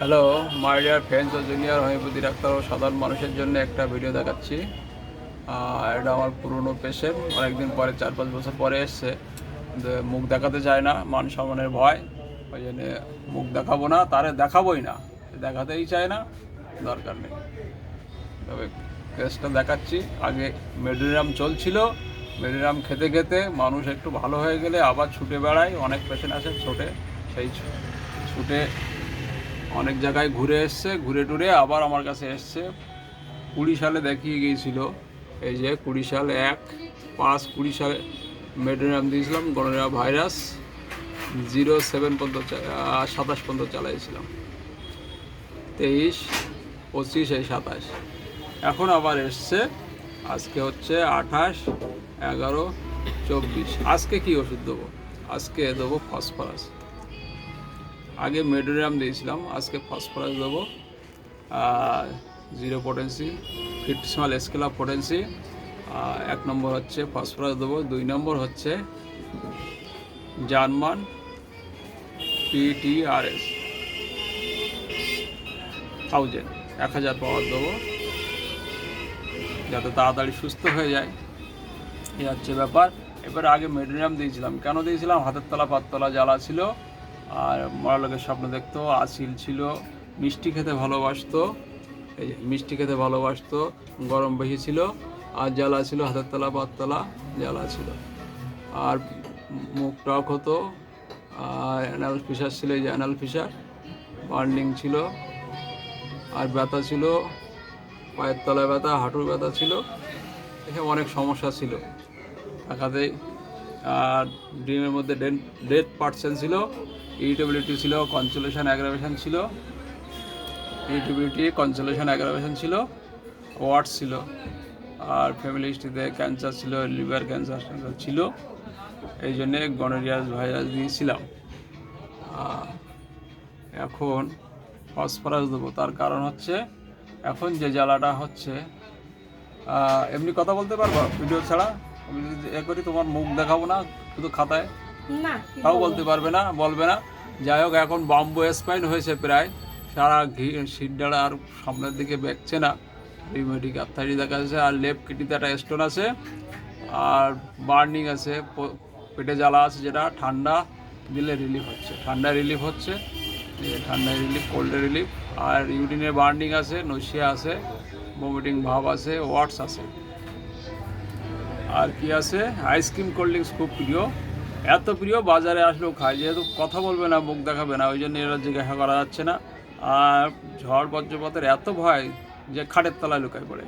Hello my dear friends ও junior homeopathy doctor ও সাধারণ মানুষের জন্য একটা ভিডিও দেখাচ্ছি। এটা আমার পুরনো পেশেন্ট অনেকদিন পরে চার পাঁচ বছর পরে এসছে। মুখ দেখাতে চায় না, মান সম্মানের ভয়। ওই জন্য মুখ দেখাবো না, তারে দেখাবোই না। দেখাতেই চায় না, দরকার নেই। তবে কেসটা দেখাচ্ছি। আগে মেডিরাম চলছিল। মেডিরাম খেতে খেতে মানুষ একটু ভালো হয়ে গেলে আবার ছুটে বেড়ায়। অনেক পেশেন্ট আছে ছোটে, সেই ছুটে অনেক জায়গায় ঘুরে এসছে, ঘুরে টুরে আবার আমার কাছে এসছে। কুড়ি সালে দেখিয়ে গিয়েছিল, এই যে কুড়ি সাল এক পাঁচ কুড়ি সালে মেডিরাম দিয়েছিলাম গনোরিয়া ভাইরাস, জিরো সেভেন পর্যন্ত সাতাশ পর্যন্ত চালাইছিলাম। তেইশ, পঁচিশ, এই সাতাশ। এখন আবার এসছে, আজকে হচ্ছে আঠাশ, এগারো, চব্বিশ। আজকে কি ওষুধ দেবো? আজকে দেবো ফসফরাস। আগে মেডোরিয়াম দিয়েছিলাম, আজকে ফসফরাস দেবো zero potency fifty small scale of potency এক নম্বর হচ্ছে ফসফরাস দেবো, দুই নম্বর হচ্ছে জার্মান পিটিআরএস থাউজেন্ড এক হাজার পাওয়ার দেবো, যাতে তাড়াতাড়ি সুস্থ হয়ে যায়। এই হচ্ছে ব্যাপার। এবার আগে মেডিনিয়াম দিয়েছিলাম। কেন দিয়েছিলাম? হাতের তলা পাততলা জ্বালা ছিল। আর মরা লোকের স্বপ্ন দেখতো আসিল ছিল, মিষ্টি খেতে ভালোবাসতো মিষ্টি খেতে ভালোবাসতো, গরম বেশি ছিল, আর জ্বালা ছিল, হাতের তলা পাততলা জ্বালা ছিল। আর মুখ টক হতো, আর অ্যানাল ফিশার ছিল, এই যে অ্যানাল ফিশার বার্নিং ছিল, আর ব্যথা ছিল, পায়ের তলায় ব্যথা, হাঁটুর ব্যথা ছিল এসব অনেক সমস্যা ছিল। একাতেই আর ডিমের মধ্যে ডেড পার্সেন্ট ছিল ইরিটেবিলিটি ছিল কনসোলেশন অ্যাগ্রাভেশন ছিল। ইরিটেবিলিটি কনসোলেশন অ্যাগ্রাভেশন ছিল ওয়ার্ডস ছিল। আর ফ্যামিলি হিস্ট্রিতে ক্যান্সার ছিল লিভার ক্যান্সার ক্যান্সার ছিল। এই জন্যে গনোরিয়াস ভাইরাস দিয়েছিলাম। এখন ফসফরাস দেবো। তার কারণ হচ্ছে, এখন যে জ্বালাটা হচ্ছে এমনি কথা বলতে পারব? ভিডিও ছাড়া? আমি যদি এ করি, তোমার মুখ দেখাবো না, শুধু খাতায়? তাও বলতে পারবে না বলবে না। যাই হোক এখন বাম্বু স্পাইন হয়েছে প্রায়। সারা ঘি সিটডাড়া আর সামনের দিকে বেঁকছে না। রিমেডিক আর্থারি দেখা যাচ্ছে আর লেফট কিটিতে একটা স্টোন আছে। আর বার্নিং আছে পেটে জ্বালা আছে যেটা ঠান্ডা দিলে রিলিফ হচ্ছে। ঠান্ডা রিলিফ হচ্ছে এই যে ঠান্ডা রিলিফ কোল্ডে রিলিফ আর ইউরিনের বার্নিং আছে নসিয়া আছে ভমিটিং ভাব আছে ওয়াটস আছে। আর কি আছে? আইসক্রিম কোল্ড ড্রিঙ্কস খুব প্রিয়। এত প্রিয় বাজারে আসলেও খায়, যেহেতু কথা বলবে না, মুখ দেখাবে না, ওই জন্য এরা জিজ্ঞাসা করা যাচ্ছে না। আর ঝড়, বজ্রপাতের এত ভয় যে খাটের তলায় লুকায় পড়ে।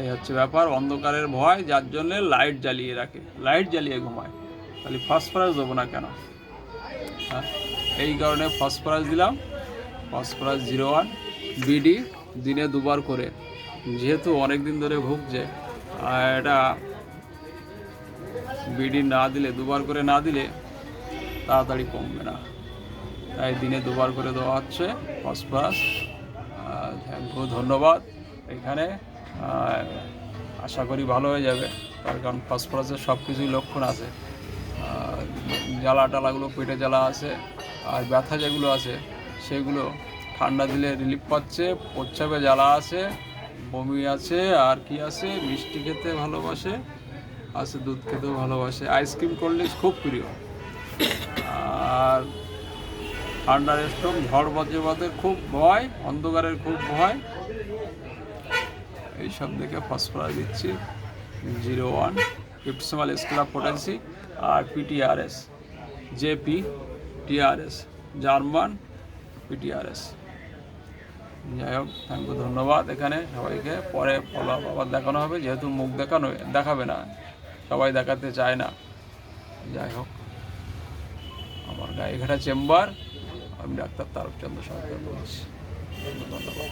এই হচ্ছে ব্যাপার, অন্ধকারের ভয়, যার জন্য লাইট জ্বালিয়ে রাখে, লাইট জ্বালিয়ে ঘুমায়। তাহলে ফসফরাস দেবো না কেন? হ্যাঁ এই কারণে ফসফরাস দিলাম। ফসফরাস জিরো ওয়ান, বিডি, দিনে দুবার করে, যেহেতু অনেক দিন ধরে ভুগছে এটা বিডি না দিলে, দুবার করে না দিলে তাড়াতাড়ি কমবে না। তাই দিনে দুবার করে দেওয়া হচ্ছে। ফসফরাস ধন্যবাদ। এখানে আশা করি ভালো হয়ে যাবে। তার কারণ ফসফরাসের সব কিছুই লক্ষণ আছে। জ্বালা টালাগুলো পেটে জ্বালা আছে, আর ব্যথা যেগুলো আছে, সেগুলো ঠান্ডা দিলে রিলিফ পাচ্ছে প্রচ্ছাপে জ্বালা আছে, বমি আছে, আর কি আছে, মিষ্টি খেতে ভালোবাসে। আছে, দুধ খেতেও ভালোবাসে। আইসক্রিম কোল্ড খুব প্রিয়। আর ঠান্ডার স্ট্রোক ঝড় বজ্রপাতের খুব ভয়, অন্ধকারের খুব ভয়। এইসব দেখে ফসফরাস দিচ্ছি zero one fifty small scale of potency R PTRS JP TRS German PTRS যাই হোক থ্যাংক ইউ ধন্যবাদ। এখানে সবাইকে পরে ফলো আবার দেখানো হবে, যেহেতু মুখ দেখানো দেখাবে না। সবাই দেখাতে চায় না। যাই হোক, আমার গায়ে ঘাটা চেম্বার, আমি ডাক্তার তারকচন্দ্র সরকার বলছি। ধন্যবাদ।